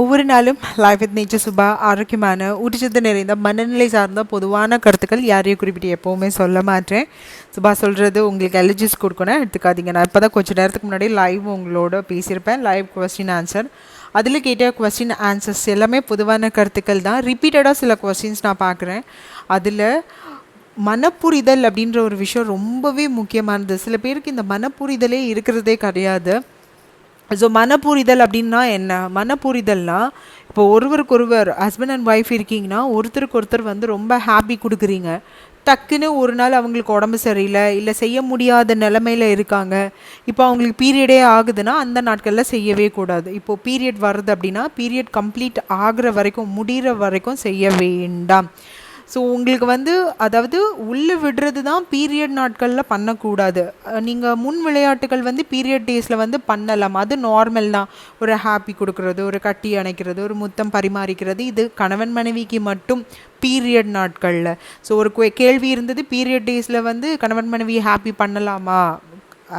ஒவ்வொரு நாளும் life with nature Subha ஆரோக்கியமான ஊட்டச்சத்து நிறைந்த மனநிலை சார்ந்த பொதுவான கருத்துக்கள் யாரையும் குறிப்பிட்டு எப்போவுமே சொல்ல மாட்டேன். சுபா சொல்கிறது உங்களுக்கு எலர்ஜிஸ் கொடுக்கணும் எடுத்துக்காதீங்க. நான் இப்போ தான் கொஞ்சம் நேரத்துக்கு முன்னாடி லைவ் உங்களோட பேசியிருப்பேன். லைவ் கொஸ்டின் ஆன்சர் அதில் கேட்ட கொஸ்டின் ஆன்சர்ஸ் எல்லாமே பொதுவான கருத்துக்கள் தான். ரிப்பீட்டடாக சில கொஸ்டின்ஸ் நான் பார்க்குறேன். அதில் மனப்புரிதல் அப்படின்ற ஒரு விஷயம் ரொம்பவே முக்கியமானது. சில பேருக்கு இந்த மனப்புரிதலே இருக்கிறதே கிடையாது. ஸோ மனப்புரிதல் அப்படின்னா என்ன? மனப்புரிதல்னால் இப்போ ஒருவருக்கு ஒருவர் ஹஸ்பண்ட் அண்ட் ஒய்ஃப் இருக்கீங்கன்னா ஒருத்தருக்கு ஒருத்தர் வந்து ரொம்ப ஹாப்பி கொடுக்குறீங்க. டக்குன்னு ஒரு நாள் அவங்களுக்கு உடம்பு சரியில்லை இல்லை செய்ய முடியாத நிலமையில இருக்காங்க. இப்போ அவங்களுக்கு பீரியடே ஆகுதுன்னா அந்த நாட்களில் செய்யவே கூடாது. இப்போது பீரியட் வருது அப்படின்னா பீரியட் கம்ப்ளீட் ஆகிற வரைக்கும் முடிகிற வரைக்கும் செய்ய வேண்டாம். ஸோ உங்களுக்கு வந்து அதாவது உள்ளே விடுறது தான் பீரியட் நாட்களில் பண்ணக்கூடாது. நீங்கள் முன் விளையாட்டுகள் வந்து பீரியட் டேஸில் வந்து பண்ணலாம். அது நார்மல் தான். ஒரு ஹாப்பி கொடுக்கறது ஒரு கட்டி அணைக்கிறது ஒரு முத்தம் பரிமாறிக்கிறது இது கணவன் மனைவிக்கு மட்டும் பீரியட் நாட்களில். ஸோ ஒரு கேள்வி இருந்தது பீரியட் டேஸில் வந்து கணவன் மனைவி ஹாப்பி பண்ணலாமா?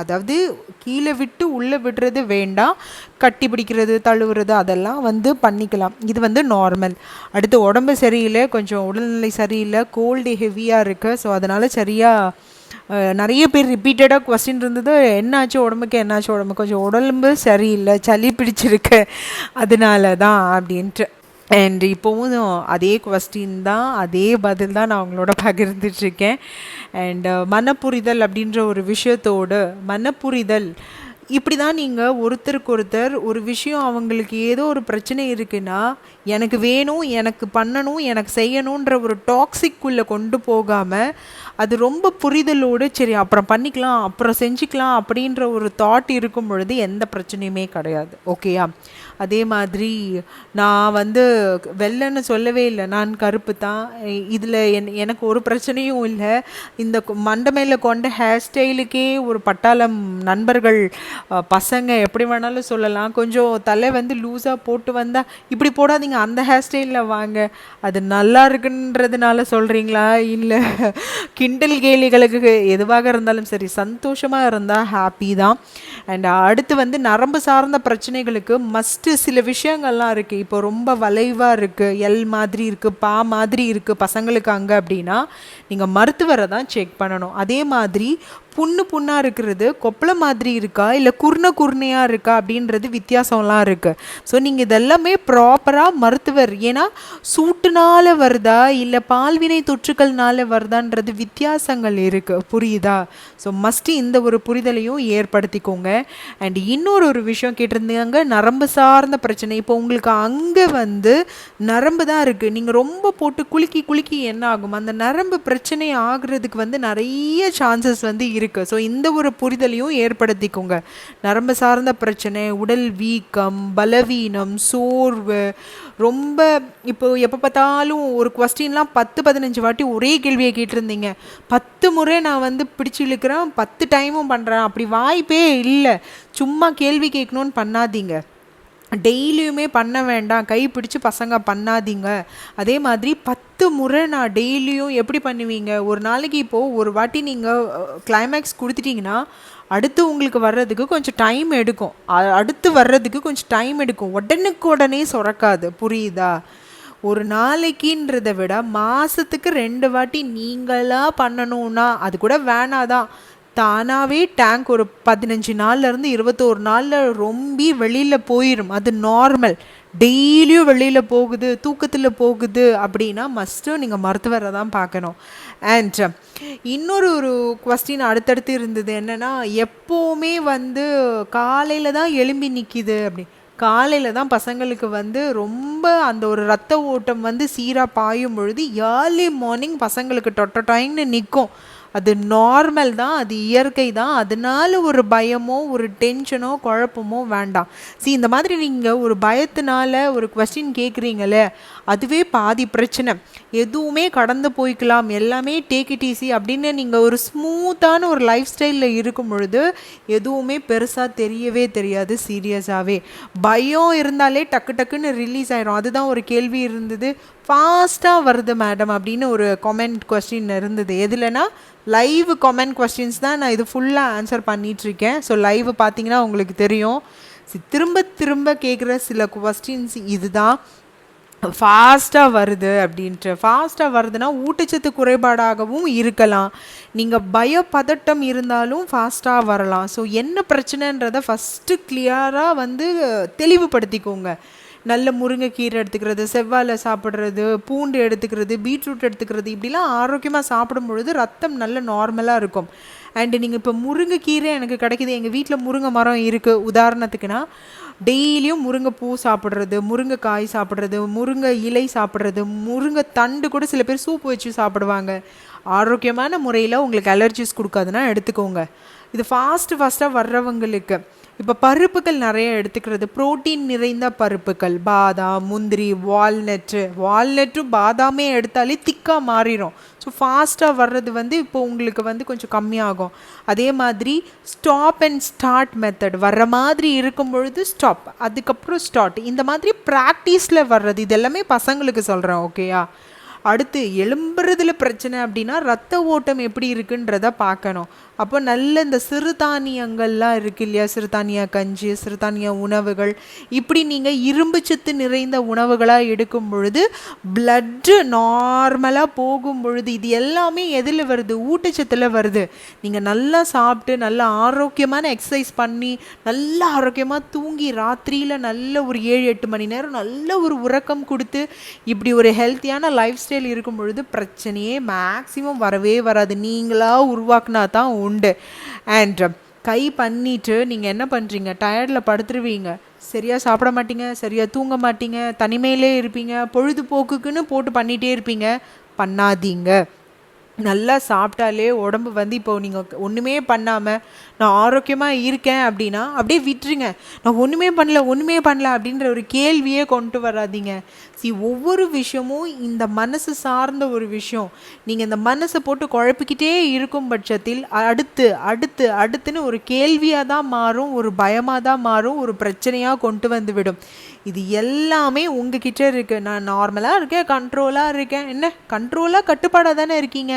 அதாவது கீழே விட்டு உள்ளே விடுறது வேண்டாம் கட்டி பிடிக்கிறது தழுவுறது அதெல்லாம் வந்து பண்ணிக்கலாம். இது வந்து நார்மல் அடுத்து உடம்பு சரியில்லை கொஞ்சம் உடல்நிலை சரியில்லை கோல்டு ஹெவியாக இருக்குது ஸோ அதனால் சரியாக நிறைய பேர் ரிப்பீட்டடாக கொஸ்டின் இருந்தது. என்னாச்சு உடம்புக்கு? என்னாச்சு உடம்பு? கொஞ்சம் உடம்பு சரியில்லை சளி பிடிச்சிருக்கு. அதனால தான் அப்படின்ட்டு. அண்ட் இப்போவும் அதே கொஸ்டின் தான் அதே பதில் தான் நான் அவங்களோட பகிர்ந்துட்டுருக்கேன். அண்ட் uh, மனப்புரிதல் அப்படின்ற ஒரு விஷயத்தோடு மனப்புரிதல் இப்படி தான் நீங்கள் ஒருத்தருக்கு ஒருத்தர் ஒரு விஷயம் அவங்களுக்கு ஏதோ ஒரு பிரச்சனை இருக்குன்னா எனக்கு வேணும் எனக்கு பண்ணணும் எனக்கு செய்யணுன்ற ஒரு டாக்ஸிக்குள்ளே கொண்டு போகாமல் அது ரொம்ப புரிதலோடு சரி அப்புறம் பண்ணிக்கலாம் அப்புறம் செஞ்சுக்கலாம் அப்படின்ற ஒரு தாட் இருக்கும் பொழுது எந்த பிரச்சனையுமே கிடையாது. ஓகேயா அதே மாதிரி நான் வந்து வெள்ளைன்னு சொல்லவே இல்லை. நான் கருப்பு தான். இதில் என் எனக்கு ஒரு பிரச்சனையும் இல்லை. இந்த மண்டமையில் கொண்ட ஹேர் ஸ்டைலுக்கே ஒரு பட்டாளம் நண்பர்கள் பசங்க எப்படி வேணாலும் சொல்லலாம். கொஞ்சம் தலை வந்து லூஸாக போட்டு வந்தால் இப்படி போடாதீங்க அந்த ஹேர் ஸ்டைலில் வாங்க. அது நல்லா இருக்குன்றதுனால சொல்கிறீங்களா இல்லை கிண்டல் கேலிகளுக்கு எதுவாக இருந்தாலும் சரி சந்தோஷமாக இருந்தால் ஹாப்பி தான். அண்ட் அடுத்து வந்து நரம்பு சார்ந்த பிரச்சனைகளுக்கு மஸ்ட் மஸ்ட்டு சில விஷயங்கள்லாம் இருக்குது இப்போ ரொம்ப வளைவாக இருக்குது எல் மாதிரி இருக்குது பா மாதிரி இருக்குது பசங்களுக்கு அங்கே அப்படின்னா நீங்கள் மருத்துவரை தான் செக் பண்ணணும். அதே மாதிரி புண்ணு புண்ணாக இருக்கிறது கொப்பளை மாதிரி இருக்கா இல்லை குர்ண குர்ணையாக இருக்கா அப்படின்றது வித்தியாசம்லாம் இருக்குது ஸோ நீங்கள் இதெல்லாமே ப்ராப்பராக மருத்துவர் ஏன்னா சூட்டுனால வருதா இல்லை பால்வினை தொற்றுக்கள்னால வருதான்றது வித்தியாசங்கள் இருக்குது புரியுதா? ஸோ மஸ்ட்டு இந்த ஒரு புரிதலையும் ஏற்படுத்திக்கோங்க. அண்ட் இன்னொரு ஒரு விஷயம் கேட்டிருந்தாங்க நரம்பு சார்ந்த பிரச்சனை. இப்போ உங்களுக்கு அங்கே வந்து நரம்பு தான் இருக்குது நீங்கள் ரொம்ப போட்டு குலுக்கி குலுக்கி என்ன ஆகும் அந்த நரம்பு பிரச்சனை ஆகுறதுக்கு வந்து நிறைய சான்சஸ் வந்து இருக்குது ஸோ இந்த ஒரு புரிதலையும் ஏற்படுத்திக்கோங்க. நரம்பு சார்ந்த பிரச்சனை உடல் வீக்கம் பலவீனம் சோர்வு ரொம்ப இப்போ எப்போ பார்த்தாலும் ஒரு கொஸ்டின்லாம் பத்து பதினஞ்சு வாட்டி ஒரே கேள்வியை கேட்டிருந்தீங்க. பத்து முறை நான் வந்து பிடிச்சி இழுக்கிறேன் பத்து டைமும் பண்ணுறேன் அப்படி வாய்ப்பே இல்லை. சும்மா கேள்வி கேட்கணும்னு பண்ணாதீங்க. டெய்லியுமே பண்ண வேண்டாம். கை பிடிச்சி பசங்க பண்ணாதீங்க. அதே மாதிரி பத்து முறை நான் டெய்லியும் எப்படி பண்ணுவீங்க? ஒரு நாளைக்கு இப்போது ஒரு வாட்டி நீங்கள் கிளைமேக்ஸ் கொடுத்துட்டீங்கன்னா அடுத்து உங்களுக்கு வர்றதுக்கு கொஞ்சம் டைம் எடுக்கும். அடுத்து வர்றதுக்கு கொஞ்சம் டைம் எடுக்கும். உடனுக்கு உடனே சுரக்காது. புரியுதா? ஒரு நாளைக்குன்றதை விட மாதத்துக்கு ரெண்டு வாட்டி நீங்களாக பண்ணணும்னா அது கூட வேணாதான். தானாகவே டேங்க் ஒரு பதினஞ்சு நாள்லேருந்து இருபத்தோரு நாளில் ரொம்பி வெளியில் போயிடும் அது நார்மல் டெய்லியும் வெளியில் போகுது தூக்கத்தில் போகுது அப்படின்னா மஸ்ட்டு நீங்கள் மருத்துவரை தான் பார்க்கணும். அண்ட் இன்னொரு ஒரு கொஸ்டின் அடுத்தடுத்து இருந்தது என்னென்னா எப்போவுமே வந்து காலையில் தான் எலும்பி நிற்கிது அப்படி. காலையில் தான் பசங்களுக்கு வந்து ரொம்ப அந்த ஒரு ரத்த ஓட்டம் வந்து சீராக பாயும் பொழுது ஏர்லி மார்னிங் பசங்களுக்கு டொட்டொட்டாயின்னு நிற்கும் அது நார்மல் தான் அது இயற்கை தான். அதனால ஒரு பயமோ ஒரு டென்ஷனோ குழப்பமோ வேண்டாம். சி இந்த மாதிரி நீங்கள் ஒரு பயத்தினால ஒரு கொஸ்டின் கேட்குறீங்களே அதுவே பாதி பிரச்சனை. எதுவுமே கடந்து போய்க்கலாம் எல்லாமே டேக் இட் ஈஸி அப்படின்னு நீங்கள் ஒரு ஸ்மூத்தான ஒரு லைஃப் ஸ்டைலில் இருக்கும் பொழுது எதுவுமே பெருசாக தெரியவே தெரியாது சீரியஸாகவே பயம் இருந்தாலே டக்கு டக்குன்னு ரிலீஸ் ஆயிரும். அதுதான் ஒரு கேள்வி இருந்தது. ஃபாஸ்ட்டாக வருது மேடம் அப்படின்னு ஒரு கமெண்ட் கொஸ்டின் இருந்தது. எதுலனா லைவ் கமெண்ட் கொஸ்டின்ஸ் தான் நான் இது ஃபுல்லாக ஆன்சர் பண்ணிகிட்ருக்கேன் ஸோ லைவ் பார்த்தீங்கன்னா உங்களுக்கு தெரியும். திரும்ப திரும்ப கேட்குற சில கொஸ்டின்ஸ் இதுதான். ஃபாஸ்ட்டாக வருது அப்படின்ட்டு. ஃபாஸ்ட்டாக வருதுன்னா ஊட்டச்சத்து குறைபாடாகவும் இருக்கலாம். நீங்கள் பயப்பதட்டம் இருந்தாலும் ஃபாஸ்ட்டாக வரலாம். ஸோ என்ன பிரச்சனைன்றதை ஃபஸ்ட்டு கிளியராக வந்து தெளிவுபடுத்திக்கோங்க. நல்ல முருங்கைக்கீரை எடுத்துக்கிறது செவ்வாழை சாப்பிட்றது பூண்டு எடுத்துக்கிறது பீட்ரூட் எடுத்துக்கிறது இப்படிலாம் ஆரோக்கியமாக சாப்பிடும் பொழுது ரத்தம் நல்ல நார்மலாக இருக்கும். அண்டு நீங்கள் இப்போ முருங்கைக்கீரை எனக்கு கிடைக்குது. எங்கள் வீட்டில் முருங்கை மரம் இருக்குது உதாரணத்துக்குன்னா டெய்லியும் முருங்கைப்பூ சாப்பிட்றது முருங்கைக்காய் சாப்பிட்றது முருங்கை இலை சாப்பிட்றது முருங்கை தண்டு கூட சில பேர் சூப் வச்சு சாப்பிடுவாங்க. ஆரோக்கியமான முறையில் உங்களுக்கு அலர்ஜிஸ் கொடுக்காதுன்னா எடுத்துக்கோங்க. இது ஃபாஸ்ட்டு ஃபாஸ்ட்டாக வர்றவங்களுக்கு. இப்போ பருப்புகள் நிறைய எடுத்துக்கிறது. புரோட்டீன் நிறைந்த பருப்புகள். பாதாம் முந்திரி வால்நட்டு வால்நட்டும் பாதாமே எடுத்தாலே திக்காக மாறிடும் ஸோ ஃபாஸ்ட்டாக வர்றது வந்து இப்போ உங்களுக்கு வந்து கொஞ்சம் கம்மியாகும். அதே மாதிரி ஸ்டாப் அண்ட் ஸ்டார்ட் மெத்தட் வர்ற மாதிரி இருக்கும் பொழுது ஸ்டாப் அதுக்கப்புறம் ஸ்டார்ட் இந்த மாதிரி ப்ராக்டிஸில் வர்றது. இது எல்லாமே பசங்களுக்கு சொல்கிறேன் ஓகேயா அடுத்து எலும்புறதுல பிரச்சனை அப்படின்னா ரத்த ஓட்டம் எப்படி இருக்குன்றத பார்க்கணும். அப்போ நல்ல இந்த சிறுதானியங்கள்லாம் இருக்கு இல்லையா? சிறுதானிய கஞ்சி சிறுதானிய உணவுகள். இப்படி நீங்கள் இரும்பு சத்து நிறைந்த உணவுகளாக எடுக்கும் பொழுது பிளட்டு நார்மலாக போகும் பொழுது இது எல்லாமே எதில் வருது? ஊட்டச்சத்தில் வருது. நீங்கள் நல்லா சாப்பிட்டு நல்லா ஆரோக்கியமான எக்ஸசைஸ் பண்ணி நல்லா ஆரோக்கியமாக தூங்கி ராத்திரியில் நல்ல ஒரு ஏழு எட்டு மணி நேரம் நல்ல ஒரு உறக்கம் கொடுத்து இப்படி ஒரு ஹெல்த்தியான லைஃப் ஸ்டைல் இருக்கும் பொழுது பிரச்சனையே மேக்ஸிமம் வரவே வராது. நீங்களாக உருவாக்குனா தான் உண்டு. அண்ட் கை பண்ணிவிட்டு நீங்கள் என்ன பண்ணுறீங்க டயர்டில் படுத்துருவீங்க. சரியாக சாப்பிட மாட்டீங்க சரியாக தூங்க மாட்டீங்க தனிமையிலே இருப்பீங்க பொழுதுபோக்குக்குன்னு போட்டு பண்ணிகிட்டே இருப்பீங்க. பண்ணாதீங்க. நல்லா சாப்பிட்டாலே உடம்பு வந்து இப்போ நீங்கள் ஒன்றுமே பண்ணாமல் நான் ஆரோக்கியமாக இருக்கேன் அப்படின்னா அப்படியே விட்டுருங்க. நான் ஒன்றுமே பண்ணல ஒன்றுமே பண்ணல அப்படின்ற ஒரு கேள்வியே கொண்டு வராதீங்க. சி ஒவ்வொரு விஷயமும் இந்த மனசு சார்ந்த ஒரு விஷயம். நீங்கள் இந்த மனசை போட்டு குழப்பிக்கிட்டே இருக்கும் பட்சத்தில் அடுத்து அடுத்து அடுத்துன்னு ஒரு கேள்வியாக தான் மாறும் ஒரு பயமாக தான் மாறும் ஒரு பிரச்சனையாக கொண்டு வந்து விடும் இது எல்லாமே உங்ககிட்ட இருக்குது நான் நார்மலாக இருக்கேன் கண்ட்ரோலாக இருக்கேன். என்ன? கண்ட்ரோலாக கட்டுப்பாடாக தானே இருக்கீங்க?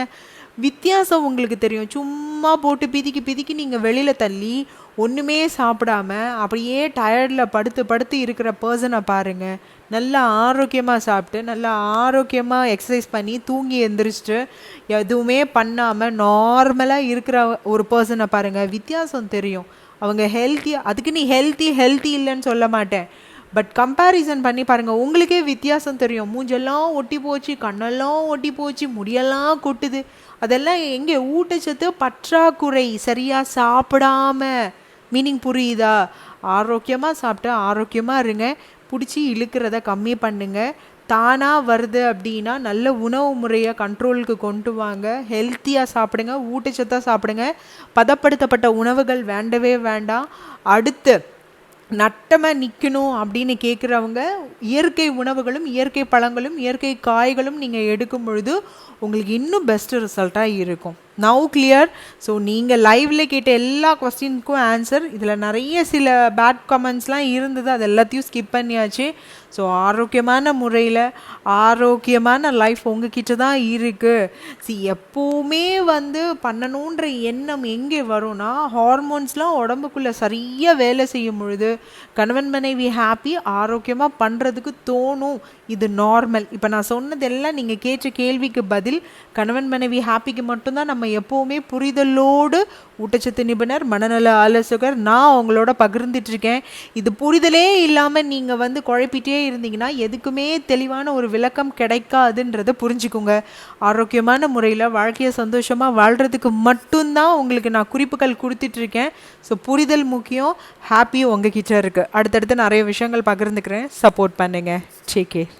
வித்தியாசம் உங்களுக்கு தெரியும். சும்மா போட்டு பிதிக்கி பிதிக்கி நீங்கள் வெளியில் தள்ளி ஒன்றுமே சாப்பிடாம அப்படியே டயர்டில் படுத்து படுத்து இருக்கிற பர்சனை பாருங்கள் நல்லா ஆரோக்கியமாக சாப்பிட்டு நல்லா ஆரோக்கியமாக எக்ஸசைஸ் பண்ணி தூங்கி எந்திரிச்சிட்டு எதுவுமே பண்ணாமல் நார்மலாக இருக்கிற ஒரு பர்சனை பாருங்கள் வித்தியாசம் தெரியும். அவங்க ஹெல்த்தியாக அதுக்கு நீ ஹெல்த்தி ஹெல்த்தி இல்லைன்னு சொல்ல மாட்டேன். பட் கம்பேரிசன் பண்ணி பாருங்கள் உங்களுக்கே வித்தியாசம் தெரியும். மூஞ்செல்லாம் ஒட்டி போச்சு கண்ணெல்லாம் ஒட்டி போச்சு முடியெல்லாம் கொட்டுது. அதெல்லாம் எங்கே? ஊட்டச்சத்து பற்றாக்குறை சரியாக சாப்பிடாம. மீனிங் புரியுதா? ஆரோக்கியமாக சாப்பிட்டு ஆரோக்கியமாக இருங்க. பிடிச்சி இழுக்கிறத கம்மி பண்ணுங்க. தானாக வருது அப்படின்னா நல்ல உணவு முறையை கண்ட்ரோலுக்கு கொண்டு வாங்க. ஹெல்த்தியாக சாப்பிடுங்க ஊட்டச்சத்தாக சாப்பிடுங்க. பதப்படுத்தப்பட்ட உணவுகள் வேண்டவே வேண்டாம். அடுத்து நட்டமாக நிற்கணும் அப்படின்னு கேட்குறவங்க இயற்கை உணவுகளும் இயற்கை பழங்களும் இயற்கை காய்களும் நீங்கள் எடுக்கும் பொழுது உங்களுக்கு இன்னும் பெஸ்ட்டு ரிசல்ட்டாக இருக்கும். நவு கிளியர் ஸோ நீங்கள் லைவில் கேட்ட எல்லா கொஸ்டினுக்கும் ஆன்சர் இதில் நிறைய சில பேட் கமெண்ட்ஸ்லாம் இருந்தது. அது எல்லாத்தையும் ஸ்கிப் பண்ணியாச்சு. ஸோ ஆரோக்கியமான முறையில் ஆரோக்கியமான லைஃப் உங்ககிட்ட தான் இருக்குது சி எப்போவுமே வந்து பண்ணணுன்ற எண்ணம் எங்கே வரும்னா ஹார்மோன்ஸ்லாம் உடம்புக்குள்ளே சரியாக வேலை செய்யும் பொழுது கணவன் மனைவி ஹாப்பி ஆரோக்கியமாக பண்ணுறதுக்கு தோணும். இது நார்மல் இப்போ நான் சொன்னதெல்லாம் நீங்கள் கேட்ட கேள்விக்கு பதில் கணவன் மனைவி ஹாப்பிக்கு மட்டும்தான் நம்ம நம்ம எப்போவுமே புரிதலோடு ஊட்டச்சத்து நிபுணர் மனநல ஆலோசகர். நான் அவங்களோட பகிர்ந்துட்டு இருக்கேன் இது புரிதலே இல்லாமல் நீங்கள் வந்து குழப்பிட்டே இருந்தீங்கன்னா எதுக்குமே தெளிவான ஒரு விளக்கம் கிடைக்காதுன்றதை புரிஞ்சுக்கோங்க. ஆரோக்கியமான முறையில் வாழ்க்கையை சந்தோஷமாக வாழ்கிறதுக்கு மட்டும்தான் உங்களுக்கு நான் குறிப்புகள் கொடுத்துட்ருக்கேன் ஸோ புரிதல் முக்கியம் ஹாப்பியும் உங்ககிட்ட இருக்குது அடுத்தடுத்து நிறைய விஷயங்கள் பகிர்ந்துக்கிறேன். சப்போர்ட் பண்ணுங்கள் டேக் கேர்